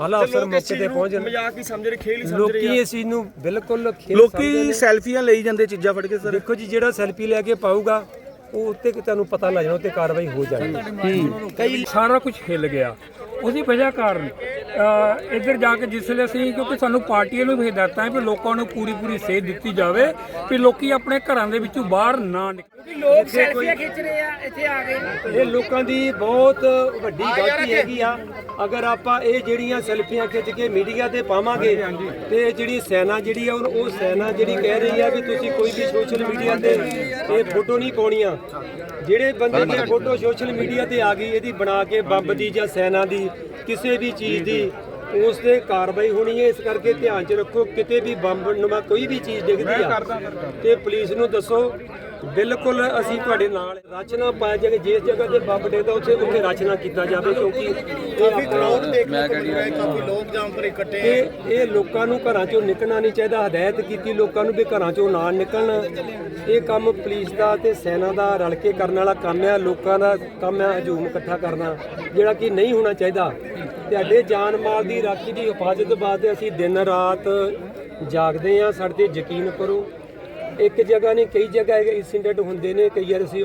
ਆਲਾ ਅਫਸਰ ਮੌਕੇ ਤੇ ਪਹੁੰਚ ਜਾਂਦੇ ਮਜ਼ਾਕ ਹੀ ਸਮਝ ਰਹੇ ਖੇਲ ਹੀ ਸਮਝ ਰਹੇ ਲੋਕੀ ਇਸ ਚੀਜ਼ ਨੂੰ ਬਿਲਕੁਲ ਖੇਲ ਸਮਝਦੇ ਲੋਕੀ। ਸੈਲਫੀਆਂ ਲਈ ਜਾਂਦੇ ਚੀਜ਼ਾਂ ਫੜ ਕੇ ਸਰ। ਦੇਖੋ ਜੀ ਜਿਹੜਾ ਸੈਲਫੀ ਲੈ ਕੇ ਪਾਊਗਾ ਉਹ ਉੱਤੇ ਕਿ ਤੁਹਾਨੂੰ ਪਤਾ ਲੱਗ ਜਾਣਾ ਉੱਤੇ ਕਾਰਵਾਈ ਹੋ ਜਾਣੀ। ਕਈ ਸਾਰਾ ਕੁਝ ਹਿੱਲ ਗਿਆ। ਉਹਦੀ ਵਜ੍ਹਾ ਕਾਰਨ ਇੱਧਰ ਜਾ ਕੇ ਜਿਸ ਵੇਲੇ ਅਸੀਂ ਕਿਉਂਕਿ ਸਾਨੂੰ ਪਾਰਟੀਆਂ ਨੂੰ ਵੀ ਹਦਾਇਤਾਂ ਹੈ ਵੀ ਲੋਕਾਂ ਨੂੰ ਪੂਰੀ ਪੂਰੀ ਸੇਧ ਦਿੱਤੀ ਜਾਵੇ ਵੀ ਲੋਕੀ ਆਪਣੇ ਘਰਾਂ ਦੇ ਵਿੱਚੋਂ ਬਾਹਰ ਨਾ ਨਿਕਲਣ। ਲੋਕ ਸੈਲਫੀਆਂ ਖਿੱਚ ਰਹੇ ਆ ਇੱਥੇ ਆ ਕੇ ਇਹ ਲੋਕਾਂ ਦੀ ਬਹੁਤ ਵੱਡੀ ਗਲਤੀ ਹੈਗੀ ਆ। ਅਗਰ ਆਪਾਂ ਇਹ ਜਿਹੜੀਆਂ ਸੈਲਫੀਆਂ ਖਿੱਚ ਕੇ ਮੀਡੀਆ ਤੇ ਪਾਵਾਂਗੇ ਤੇ ਇਹ ਜਿਹੜੀ ਸੈਨਾ ਜਿਹੜੀ ਆ ਉਹ ਉਹ ਸੈਨਾ ਜਿਹੜੀ ਕਹਿ ਰਹੀ ਆ ਵੀ ਤੁਸੀਂ ਕੋਈ ਵੀ ਸੋਸ਼ਲ ਮੀਡੀਆ ਤੇ ਇਹ ਫੋਟੋ ਨਹੀਂ ਪਾਉਣੀਆਂ। ਜਿਹੜੇ ਬੰਦੇ ਦੀ ਫੋਟੋ ਸੋਸ਼ਲ ਮੀਡੀਆ ਤੇ ਆ ਗਈ ਇਹਦੀ ਬਣਾ ਕੇ ਬੰਬ ਦੀ ਜਾਂ ਸੈਨਾ ਦੀ ਕਿਸੇ ਵੀ ਚੀਜ਼ ਦੀ ਉਸ ਤੇ ਕਾਰਵਾਈ ਹੋਣੀ ਹੈ ਇਸ ਕਰਕੇ ਧਿਆਨ 'ਚ ਰੱਖੋ ਕਿਤੇ ਵੀ ਬੰਬ ਨੁਮਾ ਕੋਈ ਵੀ ਚੀਜ਼ ਡਿੱਗਦੀ ਆ ਤੇ ਪੁਲਿਸ ਨੂੰ ਦੱਸੋ ਬਿਲਕੁਲ ਅਸੀਂ ਤੁਹਾਡੇ ਨਾਲ ਰਚਨਾ ਪਾਇਆ ਜਾਵੇ ਜਿਸ ਜਗ੍ਹਾ ਤੇ ਬੰਬ ਡਿੱਗਦਾ ਉੱਥੇ ਉੱਥੇ ਰਚਨਾ ਕੀਤਾ ਜਾਵੇ ਕਿਉਂਕਿ ਕਾਫੀ ਕਰਾਊਡ ਮਿਲ ਰਿਹਾ ਕਾਫੀ ਲੋਕ ਜਾਮ ਪਰ ਇਕੱਠੇ ਇਹ ਇਹ ਲੋਕਾਂ ਨੂੰ ਘਰਾਂ ਚੋਂ ਨਿਕਲਣਾ ਨਹੀਂ ਚਾਹੀਦਾ ਹਦਾਇਤ ਕੀਤੀ ਲੋਕਾਂ ਨੂੰ ਵੀ ਘਰਾਂ ਚੋਂ ਨਾ ਨਿਕਲਣ। ਇਹ ਕੰਮ ਪੁਲਿਸ ਦਾ ਤੇ ਸੈਨਾ ਦਾ ਰਲ ਕੇ ਕਰਨ ਵਾਲਾ ਕੰਮ ਆ ਲੋਕਾਂ ਦਾ ਕੰਮ ਆ ਹਜੂਮ ਇਕੱਠਾ ਕਰਨਾ ਜਿਹੜਾ ਕਿ ਨਹੀਂ ਹੋਣਾ ਚਾਹੀਦਾ। ਤੁਹਾਡੇ ਜਾਨ ਮਾਲ ਦੀ ਰਾਖੀ ਦੀ ਹਿਫਾਜ਼ਤ ਵਾਸਤੇ ਅਸੀਂ ਦਿਨ ਰਾਤ ਜਾਗਦੇ ਆ ਸਾਡੇ ਤੇ ਯਕੀਨ ਕਰੋ। ਇੱਕ ਜਗ੍ਹਾ ਨਹੀਂ, ਕਈ ਜਗ੍ਹਾ ਇੰਸੀਡੈਂਟ ਹੁੰਦੇ ਨੇ, ਕਈ ਵਾਰ ਅਸੀਂ